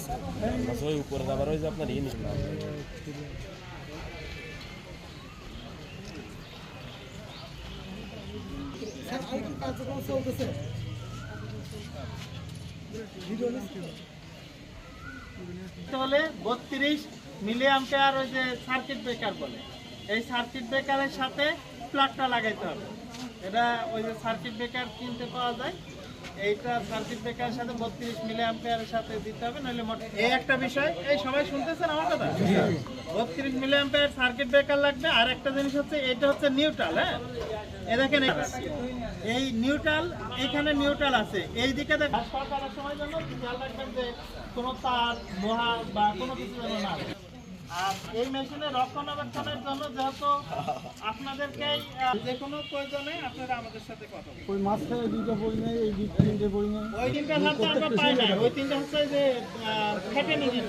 আচ্ছা, ওই উপরে আবার ওই যে আপনার বত্রিশ আম্পেয়ার ওই যে সার্কিট ব্রেকার বলে। এই সার্কিট ব্রেকারের সাথে প্লাগটা লাগাইতে হবে। এটা ওই যে সার্কিট ব্রেকার কিনতে পাওয়া যায়। এইটা সার্কিট ব্রেকারের সাথে বত্রিশ মিলি আম্পেয়ারের সাথে দিতে হবে মোট এই একটা বিষয় এই সবাই শুনতেছেন আমার কথা? মিলি আম্পেয়ার সার্কিট ব্রেকার লাগবে আর একটা জিনিস হচ্ছে এটা হচ্ছে নিউট্রাল হ্যাঁ? এ দেখেন এই- নিউট্রাল এখানে নিউট্রাল আছে এই দিকে দেখ ঘাস সময় জন্য খেয়াল রাখবেন যে কোনো তার লোহা বা কোনো কিছু যেন না। আর এই মেশিনে রক্ষণাবেক্ষণের জন্য যেহেতু আপনাদেরকেই যে কোনো প্রয়োজনে আপনারা আমাদের সাথে কথা ওই মাছটা এই দুটো বই নেই এই দুই তিনটে বই নেই। ওই তিনটা হচ্ছে আমরা পাই না। ওই তিনটা হচ্ছে যে খেটে নিয়ে যেত।